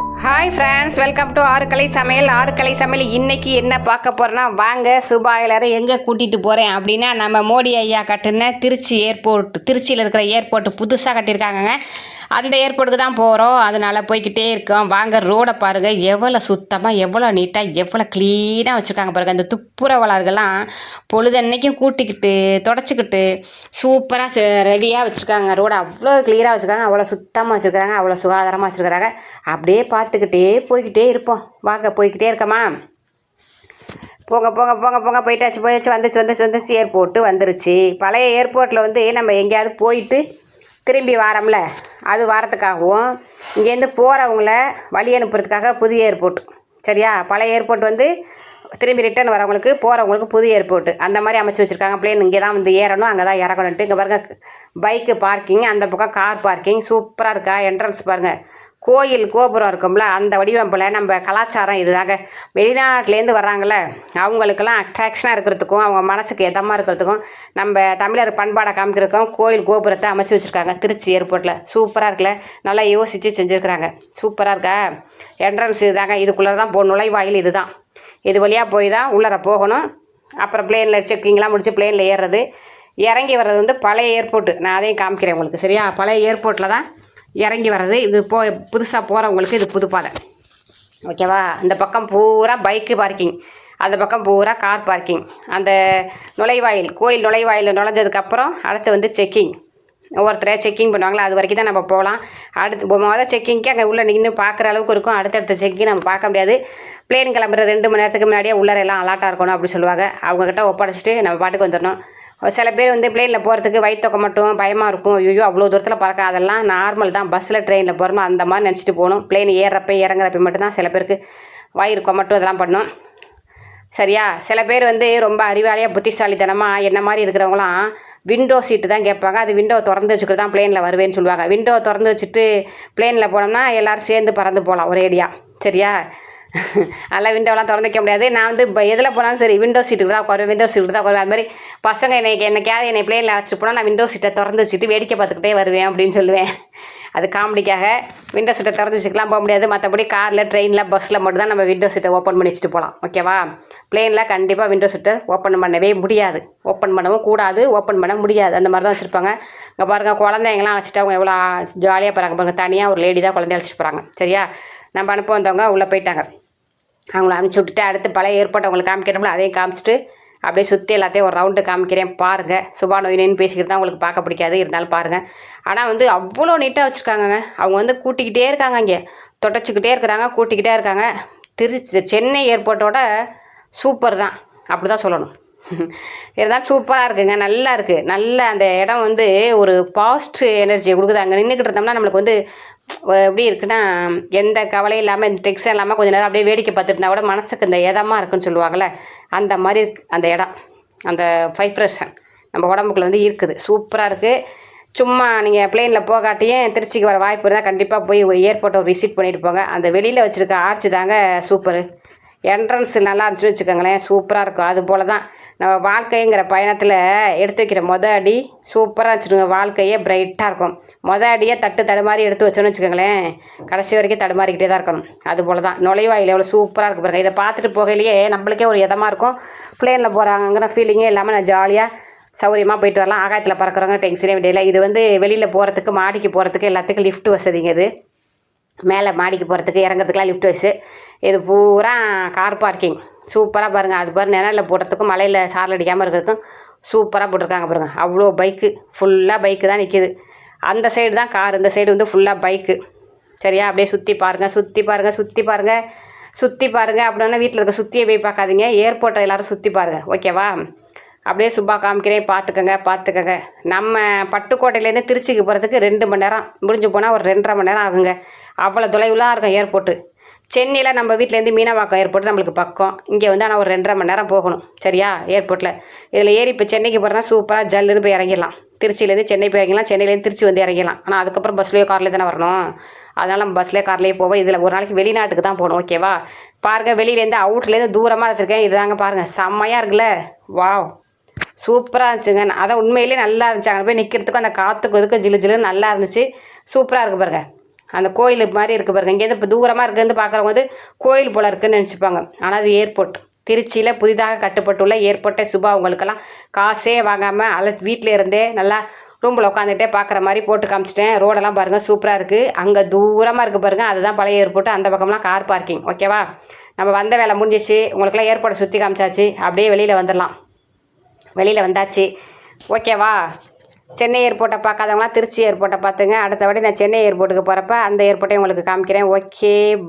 Hi friends welcome to ஆறுக்கலை சமையல். ஆறுக்கலை சமையல் இன்னைக்கு என்ன பார்க்க போகிறோன்னா வாங்க சுபா எல்லாரும் எங்கே கூட்டிகிட்டு போகிறேன் அப்படின்னா நம்ம மோடி ஐயா கட்டுன திருச்சி ஏர்போர்ட் திருச்சியில் இருக்கிற ஏர்போர்ட் புதுசாக கட்டியிருக்காங்கங்க. அந்த ஏர்போர்ட்டுக்கு தான் போகிறோம் அதனால் போய்க்கிட்டே இருக்கோம். வாங்க ரோடை பாருங்கள் எவ்வளோ சுத்தமாக எவ்வளோ நீட்டாக எவ்வளோ க்ளீனாக வச்சுருக்காங்க பாருங்கள் அந்த துப்புரவாளர்கள்லாம் பொழுதன்னைக்கும் கூட்டிக்கிட்டு தொடச்சிக்கிட்டு சூப்பராக ரெடியாக வச்சுருக்காங்க. ரோடை அவ்வளோ க்ளியராக வச்சுருக்காங்க. அவ்வளோ சுத்தமாக வச்சுருக்காங்க அவ்வளோ சுகாதாரமாக வச்சுருக்கிறாங்க. அப்படியே பார்த்துக்கிட்டே போய்கிட்டே இருப்போம். வாங்க போய்கிட்டே இருக்கமா? போங்க போங்க போங்க போங்க. போயிட்டாச்சு போயாச்சு. வந்துச்சு வந்துச்சு வந்துச்சு. ஏர்போர்ட்டு வந்துருச்சு. பழைய ஏர்போர்ட்டில் வந்து நம்ம எங்கேயாவது போயிட்டு திரும்பி வாரோம்ல. அது வாரத்துக்காகவும் இங்கேருந்து போகிறவங்கள வழி அனுப்புறதுக்காக புதிய ஏர்போர்ட். சரியா? பழைய ஏர்போர்ட் வந்து திரும்பி ரிட்டர்ன் வரவங்களுக்கு போகிறவங்களுக்கு புது ஏர்போர்ட்டு அந்த மாதிரி அமைச்சு வச்சுருக்காங்க. பிளேன் இங்கே தான் வந்து ஏறணும் அங்கே தான் இறங்கணுன்ட்டு இங்கே பாருங்கள் பைக்கு பார்க்கிங் அந்த பக்கம் கார் பார்க்கிங் சூப்பராக இருக்கா? என்ட்ரன்ஸ் பாருங்கள் கோயில் கோபுரம் இருக்கும்ல அந்த வடிவமைப்பில் நம்ம கலாச்சாரம் இதுதாங்க. வெளிநாட்டிலேருந்து வர்றாங்கள்ல அவங்களுக்கெல்லாம் அட்ராக்ஷனாக இருக்கிறதுக்கும் அவங்க மனசுக்கு எதமாக இருக்கிறதுக்கும் நம்ம தமிழர் பண்பாடை காமிக்கிறதுக்கும் கோயில் கோபுரத்தை அமைச்சு வச்சுருக்காங்க. திருச்சி ஏர்போர்ட்டில் சூப்பராக இருக்குல்ல. நல்லா யோசித்து செஞ்சுருக்குறாங்க. சூப்பராக இருக்கா? என்ட்ரன்ஸ் இதுதாங்க. இதுக்குள்ளே தான் போ நுழைவாயில் இதுதான். இது வழியாக போய் தான் உள்ளர போகணும். அப்புறம் பிளேனில் செக்கிங்லாம் முடிச்சு பிளேனில் ஏறுறது. இறங்கி வர்றது வந்து பழைய ஏர்போர்ட்டு நான் அதையும் காமிக்கிறேன் உங்களுக்கு சரியா? பழைய ஏர்போர்ட்டில் தான் இறங்கி வர்றது. இது போ புதுசாக போகிறவங்களுக்கு இது புதுப்பாதை ஓகேவா இந்த பக்கம் பூரா பைக்கு பார்க்கிங் அந்த பக்கம் பூரா கார் பார்க்கிங் அந்த நுழைவாயில் கோயில் நுழைவாயில் நுழைஞ்சதுக்கப்புறம் அடுத்து வந்து செக்கிங் ஒவ்வொருத்தரையாக செக்கிங் பண்ணுவாங்களா? அது வரைக்கும் தான் நம்ம போகலாம். அடுத்து மொதல் செக்கிங்க்கு அங்கே உள்ளே நின்று பார்க்குற அளவுக்கு இருக்கும். அடுத்தடுத்த செக்கிங் நம்ம பார்க்க முடியாது. பிளேன் கிளம்புற ரெண்டு மணி நேரத்துக்கு முன்னாடியே உள்ளார எல்லாம் அலாட்டாக இருக்கணும் அப்படின்னு சொல்லுவாங்க. அவங்கக்கிட்ட ஒப்படைச்சிட்டு நம்ம பாட்டுக்கு வந்துடணும். சில பேர் வந்து பிளேனில் போகிறதுக்கு வயிற்றுக்க மட்டும் பயமாக இருக்கும். ஐயோ அவ்வளோ தூரத்தில் பறக்க அதெல்லாம் நார்மல் தான். பஸ்ஸில் ட்ரெயினில் போகிறோமோ அந்த மாதிரி நினச்சிட்டு போகணும். பிளேன் ஏறுறப்ப இறங்குறப்ப மட்டும்தான் சில பேருக்கு வயிறு கொமட்டும் இதெல்லாம் பண்ணும். சரியா? சில பேர் வந்து ரொம்ப அறிவாளியாக புத்திசாலித்தனமாக என்ன மாதிரி இருக்கிறவங்களாம் விண்டோ சீட்டு தான் கேட்பாங்க. அது விண்டோ திறந்து வச்சுக்கிட்டு தான் பிளேனில் வருவேன்னு சொல்லுவாங்க. விண்டோ திறந்து வச்சுட்டு பிளேனில் போனோம்னா எல்லோரும் சேர்ந்து பறந்து போகலாம் ஒரேடியாக சரியா? அதெல்லாம் விண்டோலாம் திறந்து வைக்க முடியாது. நான் வந்து இப்போ எதில் போனாலும் சரி விண்டோ சீட்டுக்கு தான் உட்காருவேன் விண்டோ சீட்டுக்கு தான் உட்காருவேன். அது மாதிரி பசங்க என்னை என்னைக்காவது என்னை பிளேனில் அழைச்சிட்டு போனால் நான் விண்டோ சீட்டை திறந்து வச்சுட்டு வேடிக்கை பார்த்துக்கிட்டே வருவேன் அப்படின்னு சொல்லுவேன். அது காமெடிக்காக. விண்டோ சீட்டை திறந்து வச்சுக்கலாம் போக முடியாது. மற்றபடி காரில் ட்ரெயினில் பஸ்ஸில் மட்டும் தான் நம்ம விண்டோ சீட்டை ஓப்பன் பண்ணி வச்சுட்டு போகலாம் ஓகேவா பிளேனில் கண்டிப்பாக விண்டோ சீட்டை ஓப்பன் பண்ணவே முடியாது. ஓப்பன் பண்ணவும் கூடாது ஓப்பன் பண்ண முடியாது. அந்த மாதிரி தான் வச்சுருப்பாங்க. இங்கே பாருங்கள் குழந்தைங்களாம் அழைச்சிட்டு அவங்க எவ்வளோ ஜாலியாக போகிறாங்க பாருங்கள் தனியாக ஒரு லேடி தான் குழந்தைய அழைச்சிட்டு போகிறாங்க சரியா? நம்ம அனுப்ப வந்தவங்க உள்ளே போயிட்டாங்க. அவங்கள அனுப்பிச்சி விட்டுட்டு அடுத்து பழைய ஏற்பட்டு அவங்களுக்கு காமிக்கிறோம்ல அதையும் காமிச்சிட்டு அப்படியே சுற்றி எல்லாத்தையும் ஒரு ரவுண்டு காமிக்கிறேன். பாருங்கள் சுபா நோயினு பேசிக்கிட்டு தான் உங்களுக்கு பார்க்க பிடிக்காது இருந்தாலும் பாருங்கள் ஆனால் வந்து அவ்வளோ நீட்டாக வச்சுருக்காங்கங்க. அவங்க வந்து கூட்டிக்கிட்டே இருக்காங்க இங்கே தொடச்சிக்கிட்டே இருக்கிறாங்க கூட்டிக்கிட்டே இருக்காங்க. திருச்சி சென்னை ஏர்போர்ட்டோட சூப்பர் தான். அப்படி தான் சொல்லணும். இருந்தாலும் சூப்பராக இருக்குங்க நல்லா இருக்குது நல்ல அந்த இடம் வந்து ஒரு பாசிட்டிவ் எனர்ஜியை கொடுக்குது. அங்கே நின்றுக்கிட்டு இருந்தோம்னா நம்மளுக்கு வந்து எப்படி இருக்குன்னா எந்த கவலையும் இல்லாமல் இந்த டெக்ஸ்டன் இல்லாமல் கொஞ்சம் நேரம் அப்படியே வேடிக்கை பார்த்துட்டு இருந்தால் கூட மனசுக்கு இந்த இதமாக இருக்குன்னு சொல்லுவாங்கள்ல அந்த மாதிரி இருக்கு அந்த இடம் அந்த வைப்ரேஷன் நம்ம உடம்புக்குள்ள வந்து இருக்குது. சூப்பராக இருக்குது சும்மா நீங்கள் பிளெயினில் போகாட்டியும் திருச்சிக்கு வர வாய்ப்பு இருந்தால் கண்டிப்பாக போய் ஏர்போர்ட்டை விசிட் பண்ணிட்டு போங்க. அந்த வெளியில் வச்சுருக்க ஆர்ச்சி தாங்க சூப்பரு என்ட்ரன்ஸ் நல்லா இருந்துச்சுன்னு வச்சுக்கோங்களேன். சூப்பராக இருக்கும். அது போல தான் நம்ம வாழ்க்கைங்கிற பயணத்தில் எடுத்து வைக்கிற மொத அடி சூப்பராக வச்சுருங்க. வாழ்க்கையே பிரைட்டாக இருக்கும். மொத அடியே தட்டு தடுமாறி எடுத்து வச்சோன்னு வச்சுக்கோங்களேன். கடைசி வரைக்கும் தடுமாறிக்கிட்டே தான் இருக்கணும். அது போல தான் நுழைவாயில் எவ்வளோ சூப்பராக இருக்கும் பாருங்கள் இதை பார்த்துட்டு போகையிலேயே நம்மளுக்கே ஒரு இதமாக இருக்கும். பிளேனில் போகிறாங்கிற ஃபீலிங்கே இல்லாமல் நான் ஜாலியாக சௌரியமாக போயிட்டு வரலாம். ஆகாயத்தில் பறக்கிறவங்க டென்ஷனே விடையில இது வந்து வெளியில் போகிறதுக்கு மாடிக்கு போகிறதுக்கு எல்லாத்துக்கும் லிஃப்ட் வசதிங்க இது. மேலே மாடிக்கு போகிறதுக்கு இறங்குறதுக்குலாம் லிஃப்ட் வச்சு இது பூரா கார் பார்க்கிங் சூப்பராக பாருங்கள் அது பாரு நிழலில் போடுறதுக்கும் மலையில் சாரல் அடிக்காமல் இருக்கிறதுக்கும் சூப்பராக போட்டிருக்காங்க பாருங்கள் அவ்வளோ பைக்கு ஃபுல்லாக பைக்கு தான் நிற்கிது அந்த சைடு தான் கார் இந்த சைடு வந்து ஃபுல்லாக பைக்கு சரியா? அப்படியே சுற்றி பாருங்கள் சுற்றி பாருங்கள் சுற்றி பாருங்கள் சுற்றி பாருங்கள் அப்படின்னா வீட்டில் இருக்க சுற்றியே போய் பார்க்காதீங்க. ஏர்போர்ட்டை எல்லோரும் சுற்றி பாருங்கள் ஓகேவா அப்படியே சுபா காமிக்கிறேன். பார்த்துக்கங்க பார்த்துக்கங்க. நம்ம பட்டுக்கோட்டையிலேருந்து திருச்சிக்கு போகிறதுக்கு ரெண்டு மணி நேரம். முடிஞ்சு போனால் ஒரு ரெண்டரை மணி நேரம் ஆகுங்க. அவ்வளோ தொலைவுலாம் இருக்கும் ஏர்போர்ட்டு சென்னையில் நம்ம வீட்டிலேருந்து மீனவாக்கம் ஏர்போர்ட் நம்மளுக்கு பக்கம். இங்கே வந்து ஆனால் ஒரு ரெண்டரை மணி நேரம் போகணும். சரியா? ஏர்போர்ட்டில் இதில் ஏறி இப்போ சென்னைக்கு போகிறனா சூப்பராக ஜல்லுன்னு போய் இறங்கிடலாம். திருச்சியிலேருந்து சென்னை போய் இறங்கிடலாம். சென்னையிலேருந்து திருச்சி வந்து இறங்கிடலாம். ஆனால் அதுக்கப்புறம் பஸ்லேயோ கார்லேயே தானே வரணும். அதனால் நம்ம பஸ்லேயே கார்லேயே போவோம். இதில் ஒரு நாளைக்கு வெளிநாட்டுக்கு தான் போகணும். ஓகேவா பாருங்கள் வெளியிலேருந்து அவுட்லேருந்து தூரமாக எடுத்துருக்கேன் இதுதாங்க பாருங்கள் செம்மையாக இருக்குல்ல? வாவ் சூப்பராக இருந்துச்சுங்க. அதான் உண்மையிலே நல்லா இருந்துச்சு. அங்கே போய் நிற்கிறதுக்கும் அந்த காற்றுக்கு இதுக்கும் ஜிலு ஜிலுன்னு நல்லா இருந்துச்சு. சூப்பராக இருக்குது பாருங்கள் அந்த கோயில் மாதிரி இருக்குது பாருங்க. இங்கேருந்து இப்போ தூரமாக இருக்குன்னு பார்க்குறவங்க வந்து கோயில் போல் இருக்குன்னு நினச்சிப்பாங்க. ஆனால் அது ஏர்போர்ட். திருச்சியில் புதிதாக கட்டுப்பட்டுள்ள ஏர்போர்ட்டை சுபா உங்களுக்கெல்லாம் காசே வாங்காமல் அல வீட்டில் இருந்தே நல்லா ரூமில் உட்காந்துட்டே பார்க்குற மாதிரி போட்டு காமிச்சிட்டேன். ரோடெல்லாம் பாருங்கள் சூப்பராக இருக்குது அங்கே தூரமாக இருக்குது பாருங்கள் அதுதான் பழைய ஏர்போர்ட். அந்த பக்கம்லாம் கார் பார்க்கிங். ஓகேவா நம்ம வந்த வேலை முடிஞ்சிச்சு. உங்களுக்கெல்லாம் ஏர்போர்ட்டை சுற்றி காமிச்சாச்சு. அப்படியே வெளியில் வந்துடலாம் வெளியில் வந்தாச்சு. ஓகேவா சென்னை ஏர்போர்ட்டை பார்க்காதவங்களாம் திருச்சி ஏர்போர்ட்டை பார்த்துங்க. அடுத்தபடி நான் சென்னை ஏர்போர்ட்டுக்கு போகிறப்ப அந்த ஏர்போர்ட்டையும் உங்களுக்கு காமிக்கிறேன். ஓகே பா